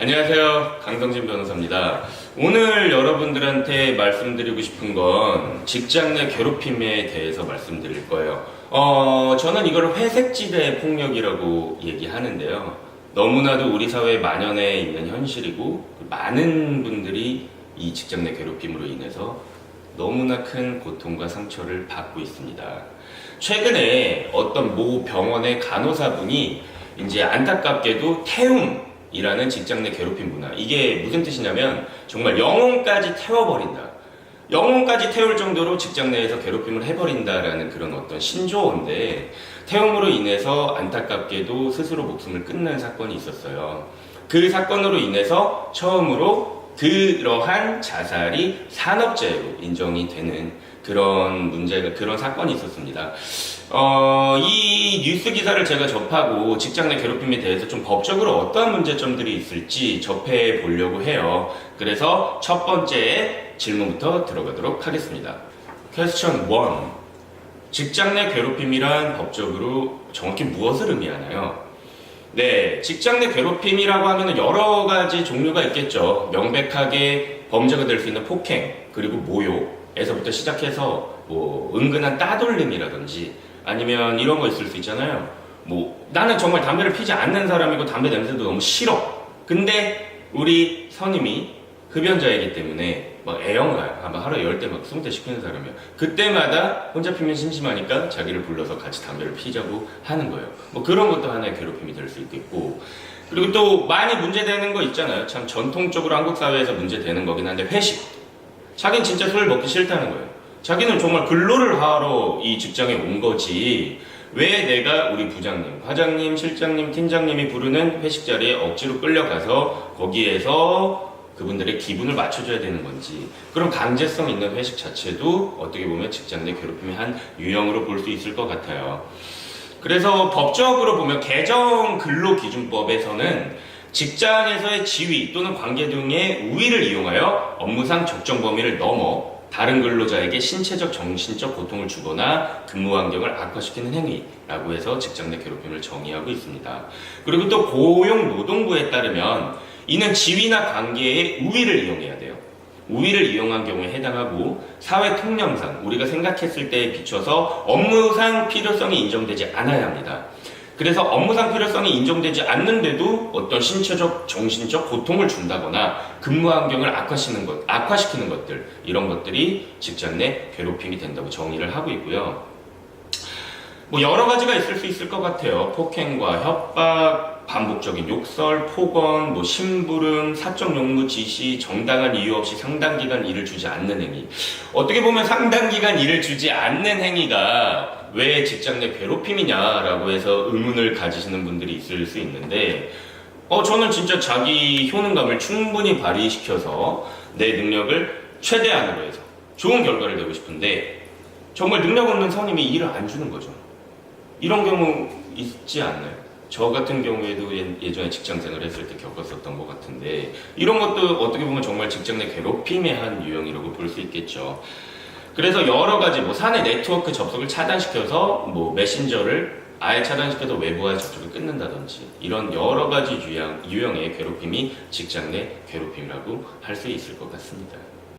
안녕하세요. 강성진 변호사입니다. 오늘 여러분들한테 말씀드리고 싶은 건 직장 내 괴롭힘에 대해서 말씀드릴 거예요. 어, 저는 이걸 회색지대 폭력이라고 얘기하는데요. 너무나도 우리 사회에 만연해 있는 현실이고, 많은 분들이 이 직장 내 괴롭힘으로 인해서 너무나 큰 고통과 상처를 받고 있습니다. 최근에 어떤 모 병원의 간호사분이 이제 안타깝게도 태움 이라는 직장 내 괴롭힘 문화. 이게 무슨 뜻이냐면 정말 영혼까지 태워버린다. 영혼까지 태울 정도로 직장 내에서 괴롭힘을 해버린다라는 그런 어떤 신조어인데 태움으로 인해서 안타깝게도 스스로 목숨을 끊는 사건이 있었어요. 그 사건으로 인해서 처음으로 그러한 자살이 산업재해로 인정이 되는 그런 문제가 그런 사건이 있었습니다. 어, 이 뉴스 기사를 제가 접하고 직장 내 괴롭힘에 대해서 좀 법적으로 어떠한 문제점들이 있을지 접해 보려고 해요. 그래서 첫 번째 질문부터 들어가도록 하겠습니다. 퀘스천 1. 직장 내 괴롭힘이란 법적으로 정확히 무엇을 의미하나요? 네, 직장 내 괴롭힘이라고 하면 여러 가지 종류가 있겠죠. 명백하게 범죄가 될 수 있는 폭행, 그리고 모욕에서부터 시작해서 뭐 은근한 따돌림이라든지 아니면 이런 거 있을 수 있잖아요. 뭐 나는 정말 담배를 피지 않는 사람이고 담배 냄새도 너무 싫어. 근데 우리 선임이 흡연자이기 때문에 막 애영가요. 아마 하루에 열대막 스무 대 시키는 사람이에요. 그때마다 혼자 피면 심심하니까 자기를 불러서 같이 담배를 피자고 하는 거예요. 뭐 그런 것도 하나의 괴롭힘이 될 수 있겠고. 그리고 또 많이 문제되는 거 있잖아요. 참 전통적으로 한국 사회에서 문제되는 거긴 한데 회식. 자기는 진짜 술 먹기 싫다는 거예요. 자기는 정말 근로를 하러 이 직장에 온 거지. 왜 내가 우리 부장님, 과장님, 실장님, 팀장님이 부르는 회식 자리에 억지로 끌려가서 거기에서 그분들의 기분을 맞춰줘야 되는 건지 그런 강제성 있는 회식 자체도 어떻게 보면 직장 내 괴롭힘의 한 유형으로 볼 수 있을 것 같아요. 그래서 법적으로 보면 개정 근로기준법에서는 직장에서의 지위 또는 관계 등의 우위를 이용하여 업무상 적정 범위를 넘어 다른 근로자에게 신체적, 정신적 고통을 주거나 근무 환경을 악화시키는 행위라고 해서 직장 내 괴롭힘을 정의하고 있습니다. 그리고 또 고용노동부에 따르면 이는 지위나 관계의 우위를 이용해야 돼요. 우위를 이용한 경우에 해당하고 사회 통념상 우리가 생각했을 때에 비춰서 업무상 필요성이 인정되지 않아야 합니다. 그래서 업무상 필요성이 인정되지 않는데도 어떤 신체적, 정신적 고통을 준다거나 근무 환경을 악화시키는 것, 악화시키는 것들 이런 것들이 직장 내 괴롭힘이 된다고 정의를 하고 있고요. 뭐 여러 가지가 있을 수 있을 것 같아요. 폭행과 협박, 반복적인 욕설, 폭언, 뭐 심부름, 사적 용무 지시, 정당한 이유 없이 상당 기간 일을 주지 않는 행위. 어떻게 보면 상당 기간 일을 주지 않는 행위가 왜 직장 내 괴롭힘이냐라고 해서 의문을 가지시는 분들이 있을 수 있는데, 어, 저는 진짜 자기 효능감을 충분히 발휘시켜서 내 능력을 최대한으로 해서 좋은 결과를 내고 싶은데, 정말 능력 없는 선임이 일을 안 주는 거죠. 이런 경우 있지 않나요? 저 같은 경우에도 예- 예전에 직장 생활 했을 때 겪었었던 것 같은데 이런 것도 어떻게 보면 정말 직장 내 괴롭힘의 한 유형이라고 볼 수 있겠죠. 그래서 여러 가지 뭐 사내 네트워크 접속을 차단시켜서 뭐 메신저를 아예 차단시켜서 외부와의 접촉을 끊는다든지 이런 여러 가지 유형, 유형의 괴롭힘이 직장 내 괴롭힘이라고 할 수 있을 것 같습니다.